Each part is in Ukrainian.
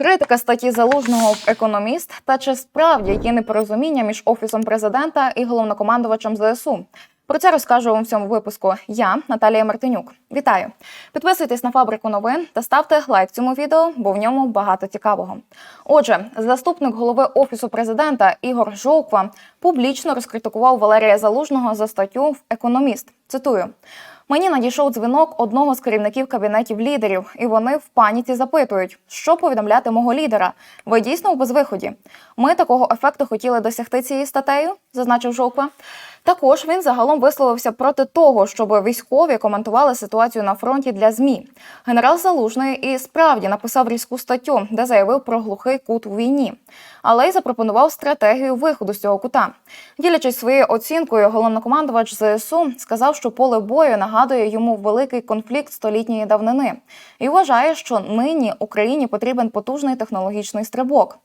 Критика статті залужного економіст та чи справді є непорозуміння між офісом президента і головнокомандувачем ЗСУ. Про це розкажу вам в цьому випуску. Я Наталія Мартинюк. Вітаю! Підписуйтесь на фабрику новин та ставте лайк цьому відео, бо в ньому багато цікавого. Отже, заступник голови офісу президента Ігор Жовква публічно розкритикував Валерія Залужного за статтю в Економіст. Цитую. Мені надійшов дзвінок одного з керівників кабінетів лідерів, і вони в паніці запитують, що повідомляти мого лідера. Ви дійсно у безвиході. Ми такого ефекту хотіли досягти цією статтею, зазначив Жовква. Також він загалом висловився проти того, щоб військові коментували ситуацію на фронті для змі. Генерал Залужний і справді написав різку статтю, де заявив про глухий кут у війні, але й запропонував стратегію виходу з цього кута. Ділячись своєю оцінкою, головнокомандувач ЗСУ сказав, що поле бою нагадує йому великий конфлікт столітньої давнини, і вважає, що нині Україні потрібен потужний технологічний стрибок.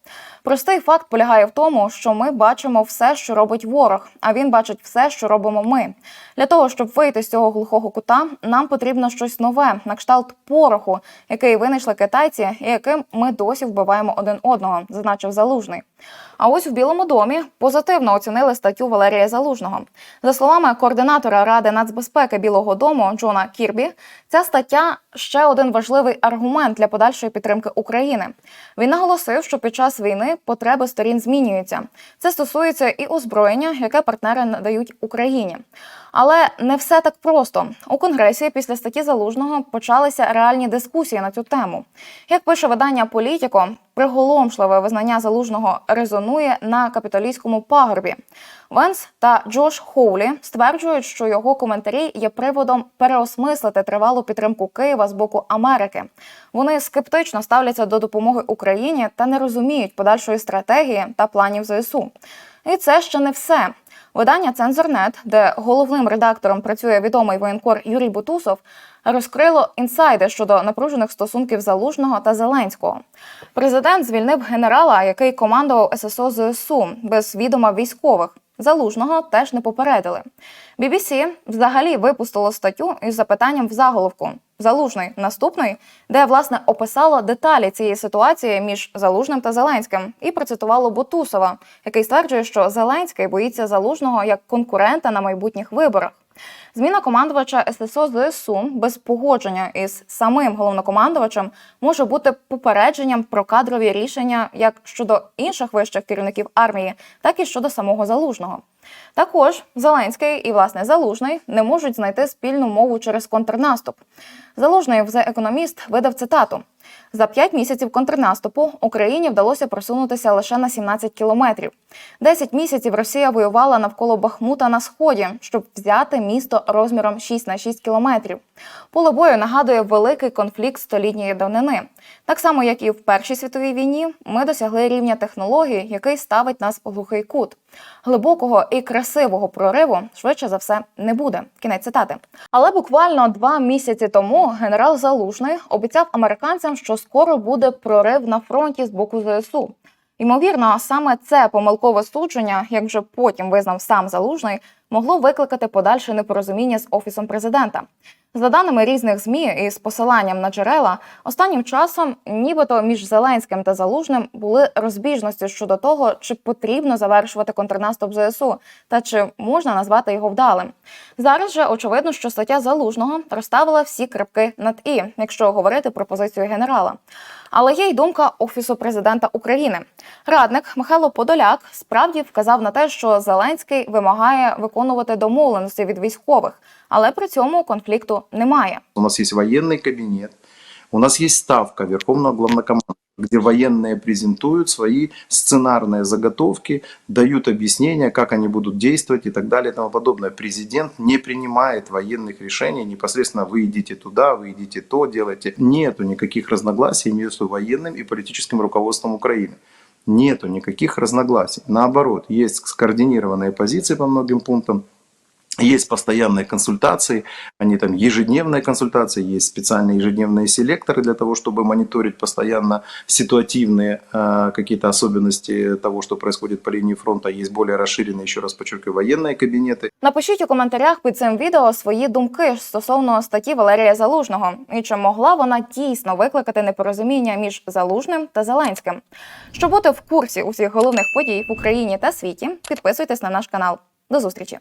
Простий факт полягає в тому, що ми бачимо все, що робить ворог, а він бачить все, що робимо ми. Для того щоб вийти з цього глухого кута, нам потрібно щось нове, на кшталт пороху, який винайшли китайці, і яким ми досі вбиваємо один одного, зазначив залужний. А ось в Білому домі позитивно оцінили статтю Валерія Залужного. За словами координатора Ради нацбезпеки Білого Дому Джона Кірбі, ця стаття ще один важливий аргумент для подальшої підтримки України. Він наголосив, що під час війни потреби сторін змінюються. Це стосується і озброєння, яке партнери надають Україні. Але не все так просто. У конгресі після статті залужного почалися реальні дискусії на цю тему. Як пише видання Політіко, приголомшливе визнання залужного резонує на капітолійському пагорбі. Венс та Джош Хоулі стверджують, що його коментарі є приводом переосмислити тривалу підтримку Києва з боку Америки. Вони скептично ставляться до допомоги Україні та не розуміють подальшої стратегії та планів ЗСУ. І це ще не все. Видання Цензорнет, де головним редактором працює відомий воєнкор Юрій Бутусов, розкрило інсайди щодо напружених стосунків Залужного та Зеленського. Президент звільнив генерала, який командував ССО ЗСУ без відома військових. Залужного теж не попередили. BBC взагалі випустило статтю із запитанням в заголовку Залужний наступний, де власне описало деталі цієї ситуації між Залужним та Зеленським, і процитувало Бутусова, який стверджує, що Зеленський боїться залужного як конкурента на майбутніх виборах. Зміна командувача ССО ЗСУ без погодження із самим головнокомандувачем може бути попередженням про кадрові рішення як щодо інших вищих керівників армії, так і щодо самого залужного. Також Зеленський і власне Залужний не можуть знайти спільну мову через контрнаступ. Залужний в Economist видав цитату: за п'ять місяців контрнаступу Україні вдалося просунутися лише на 17 кілометрів. Десять місяців Росія воювала навколо Бахмута на сході, щоб взяти місто розміром 6 на 6 кілометрів. Поле бою нагадує великий конфлікт столітньої давнини. Так само, як і в Першій світовій війні, ми досягли рівня технологій, який ставить нас у глухий кут. Глибокого і красивого прориву швидше за все не буде. Кінець цитати. Але буквально два місяці тому генерал Залужний обіцяв американцям, що скоро буде прорив на фронті з боку ЗСУ. Ймовірно, саме це помилкове судження, як вже потім визнав сам Залужний, могло викликати подальше непорозуміння з офісом президента. За даними різних змі і з посиланням на джерела, останнім часом, нібито між Зеленським та Залужним були розбіжності щодо того, чи потрібно завершувати контрнаступ ЗСУ та чи можна назвати його вдалим. Зараз же очевидно, що стаття Залужного розставила всі крапки над і, якщо говорити про позицію генерала. Але є й думка офісу президента України. Радник Михайло Подоляк справді вказав на те, що Зеленський вимагає виконувати домовленості від військових, але при цьому конфлікту немає. У нас есть военный кабинет, у нас есть ставка Верховного Главнокомандующего, где военные презентуют свои сценарные заготовки, дают объяснения, как они будут действовать и так далее и тому подобное. Президент не принимает военных решений, непосредственно вы идите туда, вы идите то, делайте. Нету никаких разногласий между военным и политическим руководством Украины. Нету никаких разногласий. Наоборот, есть скоординированные позиции по многим пунктам. Есть постоянные консультации, они там ежедневные консультации, есть специальные ежедневные селекторы для того, чтобы мониторить постоянно ситуативные э, какие-то особенности того, что происходит по линии фронта. Есть более расширенные, еще раз подчеркиваю, военные кабинеты. Напишіть у коментарях під цим відео свої думки стосовно статті Валерія Залужного і чи могла вона дійсно викликати непорозуміння між Залужним та Зеленським. Щоб бути в курсі усіх головних подій в Україні та світі, підписуйтесь на наш канал. До зустрічі!